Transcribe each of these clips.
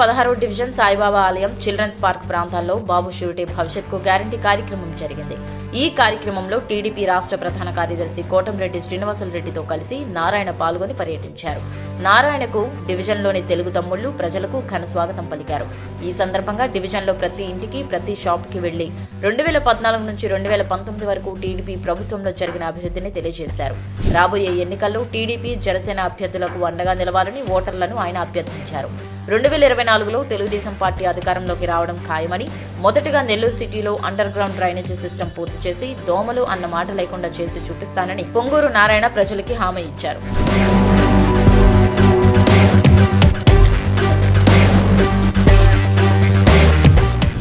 పదహారో డివిజన్ సాయిబాబా ఆలయం children's park ప్రాంతాల్లో బాబు షూరిటీ భవిష్యత్కు గ్యారంటీ కార్యక్రమం జరిగింది. ఈ కార్యక్రమంలో టీడీపీ రాష్ట్ర ప్రధాన కార్యదర్శి కోటంరెడ్డి శ్రీనివాసరెడ్డితో కలిసి నారాయణ పాల్గొని పర్యటించారు. నారాయణకు డివిజన్లోని తెలుగు తమ్ముళ్ళు ప్రజలకు ఘన స్వాగతం పలికారు. ఈ సందర్భంగా డివిజన్లో ప్రతి ఇంటికి ప్రతి షాప్కి వెళ్ళి రెండు వేల పద్నాలుగు నుంచి రెండు వేల పంతొమ్మిది వరకు టీడీపీ ప్రభుత్వంలో జరిగిన అభివృద్ధిని తెలియజేశారు. రాబోయే ఎన్నికల్లో టీడీపీ జనసేన అభ్యర్థులకు అండగా నిలవాలని ఓటర్లను ఆయన అభ్యర్థించారు. రెండు వేల ఇరవై నాలుగులో తెలుగుదేశం పార్టీ అధికారంలోకి రావడం ఖాయమని మొదటగా నెల్లూరు సిటీలో అండర్ గ్రౌండ్ డ్రైనేజీ సిస్టమ్ పూర్తి చేసి దోమలు అన్న మాట లేకుండా చేసి చూపిస్తానని పొంగూరు నారాయణ ప్రజలకి హామీ ఇచ్చారు.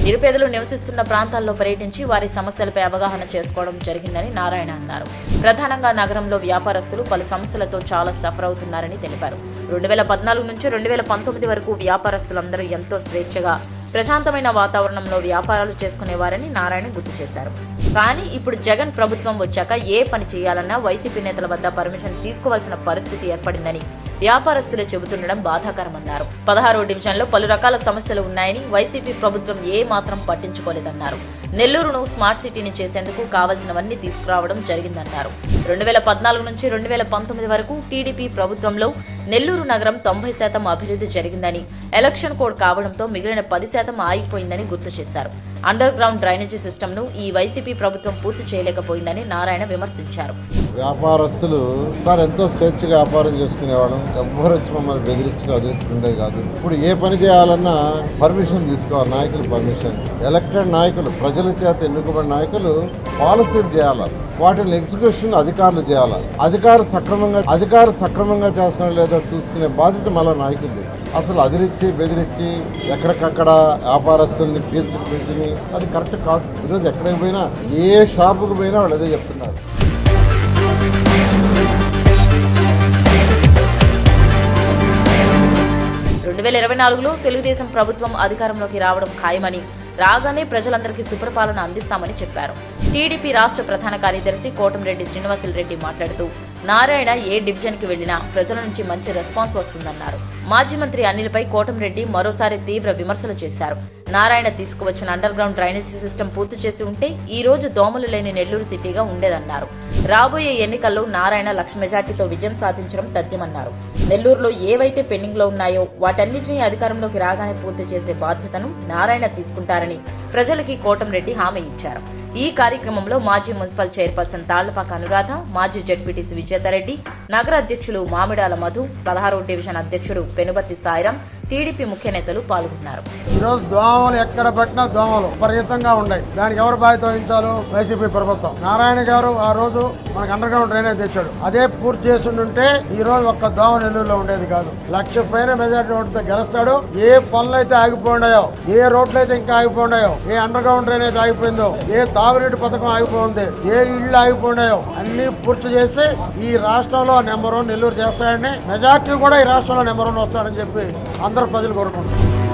నిరుపేదలు నివసిస్తున్న ప్రాంతాల్లో పర్యటించి వారి సమస్యలపై అవగాహన చేసుకోవడం జరిగిందని నారాయణ అన్నారు. ప్రధానంగా నగరంలో వ్యాపారస్తులు పలు సమస్యలతో చాలా సఫర్ అవుతున్నారని తెలిపారు. రెండు వేల పద్నాలుగు నుంచి రెండు వేల పంతొమ్మిది వరకు వ్యాపారస్తులందరూ ఎంతో స్వేచ్ఛగా ప్రశాంతమైన వాతావరణంలో వ్యాపారాలు చేసుకునేవారని నారాయణ గుర్తు చేశారు. కానీ ఇప్పుడు జగన్ ప్రభుత్వం వచ్చాక ఏ పని చేయాలన్నా వైసీపీ నేతల వద్ద పర్మిషన్ తీసుకోవాల్సిన పరిస్థితి ఏర్పడిందని వ్యాపారస్తులే చెబుతుండడం బాధాకరమన్నారు. పదహారో డివిజన్లో పలు రకాల సమస్యలు ఉన్నాయని వైసీపీ ప్రభుత్వం ఏ మాత్రం పట్టించుకోలేదన్నారు. నెల్లూరును స్మార్ట్ సిటీని చేసేందుకు కావలసినవన్నీ తీసుకురావడం జరిగిందన్నారు. రెండు వేల పద్నాలుగు నుంచి రెండు వేల పంతొమ్మిది వరకు టీడీపీ ప్రభుత్వంలో నెల్లూరు నగరం తొంభై శాతం అభివృద్ధి జరిగిందని ఎలక్షన్ కోడ్ కావడంతో మిగిలిన పది శాతం ఆగిపోయిందని గుర్తు చేశారు. అండర్ గ్రౌండ్ డ్రైనేజీ సిస్టమ్ను ఈ వైసీపీ ప్రభుత్వం పూర్తి చేయలేకపోయిందని నారాయణ విమర్శించారు. వ్యాపారస్తులు సార్ ఎంతో స్వేచ్ఛగా వ్యాపారం చేసుకునేవాళ్ళం. ఎవ్వరు వచ్చి మమ్మల్ని బెదిరించిన వదిలించుకుండే కాదు. ఇప్పుడు ఏ పని చేయాలన్నా పర్మిషన్ తీసుకోవాలి నాయకులు పర్మిషన్. ఎలక్టెడ్ నాయకులు ప్రజల చేత ఎన్నుకోబడిన నాయకులు పాలసీలు చేయాలి? వాటిని ఎగ్జిక్యూషన్ అధికారులు చేయాలి? అధికారులు సక్రమంగా అధికారులు సక్రమంగా చేస్తున్న లేదా చూసుకునే బాధ్యత మళ్ళీ నాయకులు అసలు అదిరిచ్చి బెదిరించి ఎక్కడికక్కడ వ్యాపారస్తుల్ని పీల్చుకుని పెంచుని అది కరెక్ట్ కాదు. ఈరోజు ఎక్కడికి పోయినా ఏ షాపుకి పోయినా వాళ్ళు అదే చెప్తున్నారు. వేల ఇరవై నాలుగులో తెలుగుదేశం ప్రభుత్వం అధికారంలోకి రావడం ఖాయమని రాగానే ప్రజలందరికీ సుప్రపాలన అందిస్తామని చెప్పారు. టీడీపీ రాష్ట్ర ప్రధాన కార్యదర్శి కోటంరెడ్డి శ్రీనివాసులరెడ్డి మాట్లాడుతూ నారాయణ ఏ డివిజన్కి వెళ్ళినా ప్రజల నుంచి మంచి రెస్పాన్స్ వస్తుందన్నారు. మాజీ మంత్రి అనిల్పై కోటంరెడ్డి మరోసారి తీవ్ర విమర్శలు చేశారు. నారాయణ తీసుకువచ్చిన అండర్ గ్రౌండ్ డ్రైనేజీ సిస్టమ్ పూర్తి చేసి ఉంటే ఈ రోజు దోమలు లేని నెల్లూరు సిటీగా ఉండేదన్నారు. రాబోయే ఎన్నికల్లో నారాయణ లక్ష మెజార్టీతో విజయం సాధించడం తథ్యమన్నారు. నెల్లూరులో ఏవైతే పెండింగ్లో ఉన్నాయో వాటన్నింటినీ అధికారంలోకి రాగానే పూర్తి చేసే బాధ్యతను నారాయణ తీసుకుంటారని ప్రజలకి కోటంరెడ్డి హామీ ఇచ్చారు. ఈ కార్యక్రమంలో మాజీ మున్సిపల్ చైర్పర్సన్ తాళ్ళపాక అనురాధ మాజీ జడ్పీటీసీ విజేతారెడ్డి నగర అధ్యక్షులు మామిడాల మధు పదహారో డివిజన్ అధ్యక్షుడు పెనుబత్తి సాయిరాం టీడీపీ ముఖ్య నేతలు పాల్గొన్నారు. ఈరోజు దోమలు ఎక్కడ పెట్టినా దోమలు విపరీతంగా ఉన్నాయి. దానికి ఎవరు బాధ్యత వహించాలో వైసీపీ ప్రభుత్వం. నారాయణ గారు ఆ రోజు మనకు అండర్ గ్రౌండ్ డ్రైనేజ్ తెచ్చాడు. అదే పూర్తి చేస్తుంటే ఈ రోజు ఒక్క దోమ నెల్లూరులో ఉండేది కాదు. లక్ష పైన మెజార్టీ ఓటుతో గెలుస్తాడు. ఏ పనులు అయితే ఆగిపోయినాయో ఏ రోడ్లు అయితే ఇంకా ఆగిపోయినాయో ఏ అండర్ గ్రౌండ్ డ్రైనేజ్ ఆగిపోయిందో ఏ తాగునీటి పథకం ఆగిపోయింది ఏ ఇళ్ళు ఆగిపోయినాయో అన్ని పూర్తి చేసి ఈ రాష్ట్రంలో నెంబర్ వన్ నెల్లూరు చేస్తాడని మెజార్టీ కూడా ఈ రాష్ట్రంలో నెంబర్ వన్ వస్తాడని చెప్పి అందరూ ప్రజలు కోరుకుంటున్నారు